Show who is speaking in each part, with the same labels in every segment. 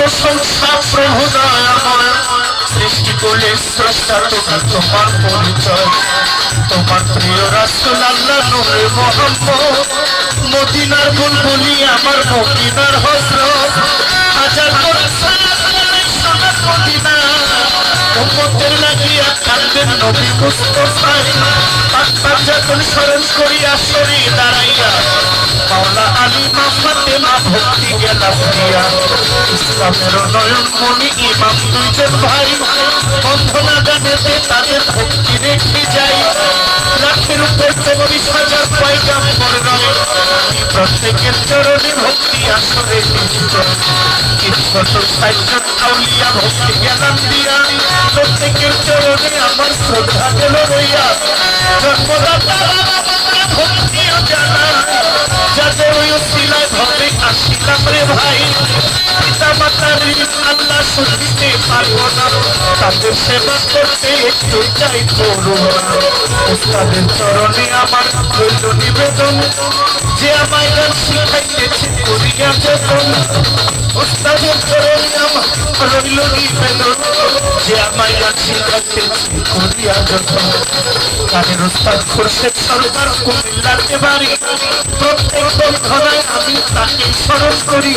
Speaker 1: প্রশংসা প্রভু তোমার পরিচয় তোমার প্রিয় রাসুল আল্লাহ নূরে মোহাম্মদ মদিনার আমার মদিনার হজরত হাজার মদিনা উম্মতের লাগিয়া কান্দেন নবী মুস্তফায় পাক্কা যখন স্মরণ করিয়া সরি দাঁড়াইয়া মাওলা আলী মা ফাতেমা ভক্তি গেলাম দিয়া ইসলামের নয়ন মনি ইমাম দুইজন ভাই। বন্ধনা গানেতে তাদের ভক্তি রেখে যাই। লাখের উপর চব্বিশ হাজার পয়গাম রয়। প্রত্যেকের চরণে ভক্তি সাইজন আউলিয়া ভক্তি গেলাম দিয়া। প্রত্যেকের চরণে আমার শ্রদ্ধা গেল রইয়া। জন্মদাতা শুনতে পারব না। তাদের সেবা করতে একটু চাই করুন উস্তাদের চরণে আমার রইল নিবেদন। যে আমায় গান শিখাইতেছে করিয়া যখন উস্তাদের চরণে আমার রইল নিবেদন। যে আমায় গান শিখাইতেছে করিয়া যখন গানের উস্তাদ খুরশেদ সরকার কুমিল্লাতে বাড়ি প্রত্যেক বন্ধনায় আমি তাকে স্মরণ করি।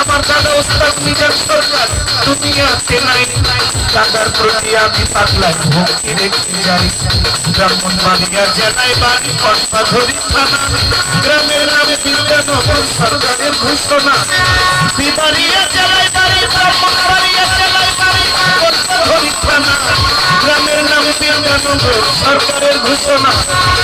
Speaker 1: আমার দাদা উস্তাদ মিজান সরকার গ্রামের নামে বিজ্ঞানগর সরকারের ঘোষণা। বিবাড়িয়া জেলায় গ্রামের নামে বিজ্ঞানগর সরকারের ঘোষণা।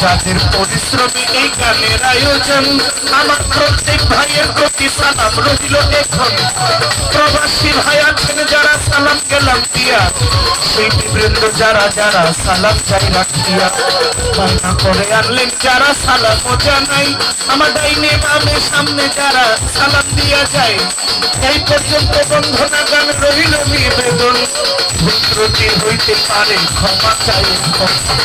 Speaker 1: যাদের পরিশ্রমী এই গানের আয়োজন। আমার প্রত্যেক ভাইয়ের প্রতি সালাম রইল এখন। প্রবাসী ভাই আছেন যারা সালাম গেলাম দিয়া। সেই বৃন্দ যারা যারা সালাম চাই রাখিয়া বায়না করে আনলেন যারা সালাম জানাই। আমার ডাইনে বামে সামনে যারা সালাম দিয়া যায়। এই পর্যন্ত বন্ধনা গান রইল নিবেদন। ভুল হইতে পারে ক্ষমা চাই